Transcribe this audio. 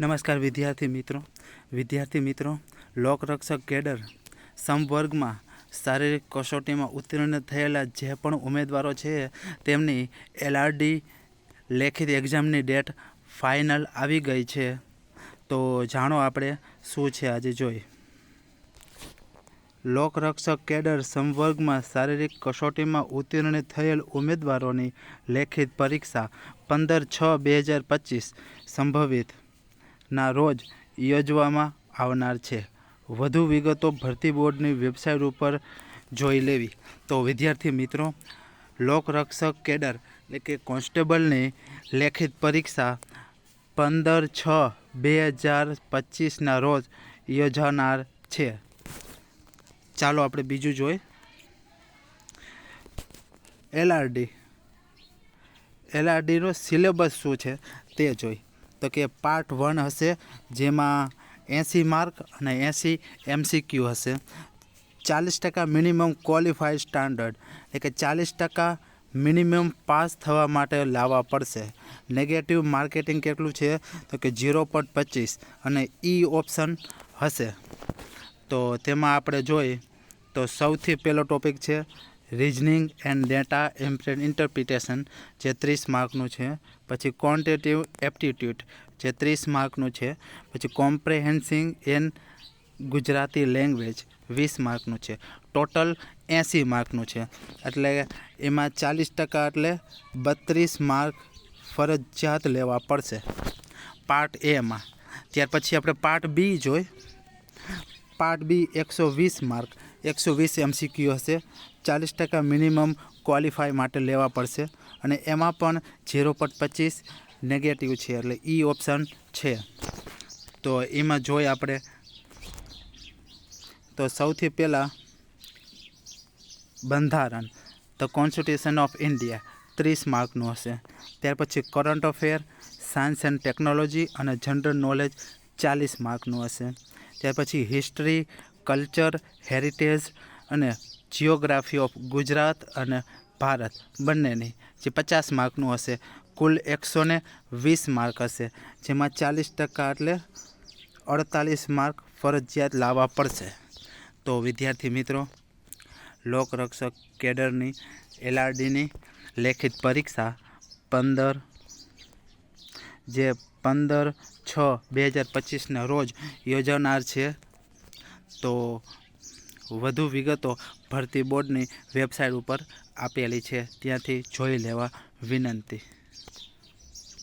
નમસ્કાર વિદ્યાર્થી મિત્રો. વિદ્યાર્થી મિત્રો, લોકરક્ષક કેડર સમવર્ગમાં શારીરિક કસોટીમાં ઉત્તીર્ણ થયેલા જે પણ ઉમેદવારો છે, તેમની એલઆરડી લેખિત એક્ઝામની ડેટ ફાઇનલ આવી ગઈ છે. તો જાણો આપણે શું છે આજે જોઈ. લોકરક્ષક કેડર સંવર્ગમાં શારીરિક કસોટીમાં ઉત્તીર્ણ થયેલ ઉમેદવારોની લેખિત પરીક્ષા પંદર છ બે હજાર પચીસ સંભવિત ના રોજ યોજવામાં આવનાર છે. વધુ વિગતો ભરતી બોર્ડની વેબસાઇટ ઉપર જોઈ લેવી. તો વિદ્યાર્થી મિત્રો, લોકરક્ષક કેડર એટલે કે કોન્સ્ટેબલની લેખિત પરીક્ષા પંદર છ બે હજાર પચીસના રોજ યોજાનાર છે. ચાલો આપણે બીજું જોઈ એલઆરડી. એલઆરડીનો સિલેબસ શું છે તે જોઈ તો કે પાર્ટ વન હશે, જેમાં એંસી માર્ક અને એંસી એમસીક્યુ હશે. ચાલીસ ટકા મિનિમમ ક્વોલિફાઈડ સ્ટાન્ડર્ડ, એટલે કે ચાલીસ ટકા મિનિમમ પાસ થવા માટે લાવવા પડશે. નેગેટિવ માર્કેટિંગ કેટલું છે? તો કે ઝીરો પોઈન્ટ પચીસ અને ઈ ઓપ્શન હશે. તો તેમાં આપણે જોઈએ તો સૌથી પહેલો ટોપિક છે રિઝનિંગ એન્ડ ડેટા ઇન્ટરપ્રિટેશન જે ત્રીસ માર્કનું છે, પછી ક્વોન્ટેટિવ એપ્ટિટ્યૂડ જે ત્રીસ માર્કનું છે, પછી કોમ્પ્રેહેન્સિંગ એન ગુજરાતી લેંગ્વેજ વીસ માર્કનું છે ટોટલ એંસી માર્કનું છે. એટલે એમાં ચાલીસ ટકા એટલે બત્રીસ માર્ક ફરજિયાત લેવા પડશે પાર્ટ એમાં ત્યાર પછી આપણે પાર્ટ બી જોઈ. પાર્ટ બી એકસો વીસ માર્ક. એકસો વીસ એમસીક્યુ હશે. ચાલીસ ટકા મિનિમમ ક્વોલિફાય માટે લેવા પડશે. અને એમાં પણ ઝીરો પોઈન્ટ પચીસ નેગેટિવ છે, એટલે ઈ ઓપ્શન છે. તો એમાં જોઈ આપણે. તો સૌથી પહેલાં બંધારણ. ધ કોન્સ્ટિટ્યુશન ઓફ ઇન્ડિયા ત્રીસ માર્કનું હશે. ત્યાર પછી current affair science and technology અને જનરલ નોલેજ ચાલીસ માર્કનું હશે. ત્યાર પછી હિસ્ટ્રી કલ્ચર, હેરિટેજ અને જિયોગ્રાફી ઓફ ગુજરાત અને ભારત બંનેની જે પચાસ માર્કનું હશે, કુલ એકસો વીસ માર્ક હશે, જેમાં ચાલીસ ટકા એટલે અડતાલીસ માર્ક ફરજિયાત લાવવા પડશે. તો વિદ્યાર્થી મિત્રો, લોકરક્ષક કેડરની એલઆરડીની લેખિત પરીક્ષા પંદર, જે પંદર છ બે હજાર પચીસના રોજ યોજાનાર છે. તો વધુ વિગતો ભરતી બોર્ડની વેબસાઇટ ઉપર આપેલી છે. ત્યાંથી જોઈ લેવા વિનંતી.